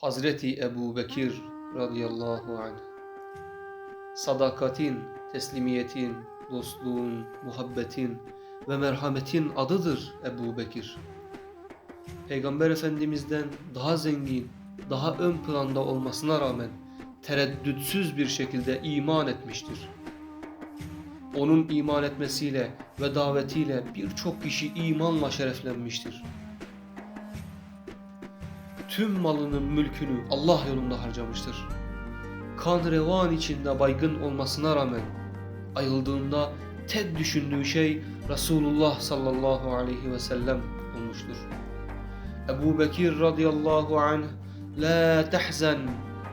Hazreti Ebu Bekir radıyallahu anh. Sadakatin, teslimiyetin, dostluğun, muhabbetin ve merhametin adıdır Ebu Bekir. Peygamber Efendimiz'den daha zengin, daha ön planda olmasına rağmen tereddütsüz bir şekilde iman etmiştir. Onun iman etmesiyle ve davetiyle birçok kişi imanla şereflenmiştir. Tüm malının mülkünü Allah yolunda harcamıştır. Kan revan içinde baygın olmasına rağmen ayıldığında tek düşündüğü şey Resulullah sallallahu aleyhi ve sellem olmuştur. Ebu Bekir radıyallahu anh La tehzen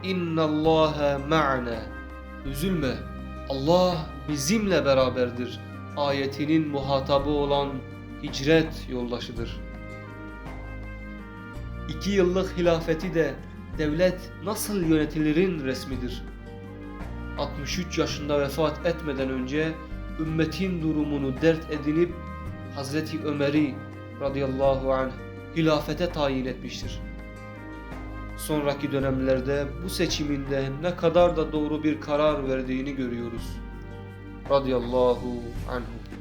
innallaha ma'na Üzülme Allah bizimle beraberdir ayetinin muhatabı olan hicret yoldaşıdır. İki yıllık hilafeti de devlet nasıl yönetilirin resmidir. 63 yaşında vefat etmeden önce ümmetin durumunu dert edinip Hazreti Ömer'i radıyallahu anh hilafete tayin etmiştir. Sonraki dönemlerde bu seçiminde ne kadar da doğru bir karar verdiğini görüyoruz. Radıyallahu anhu.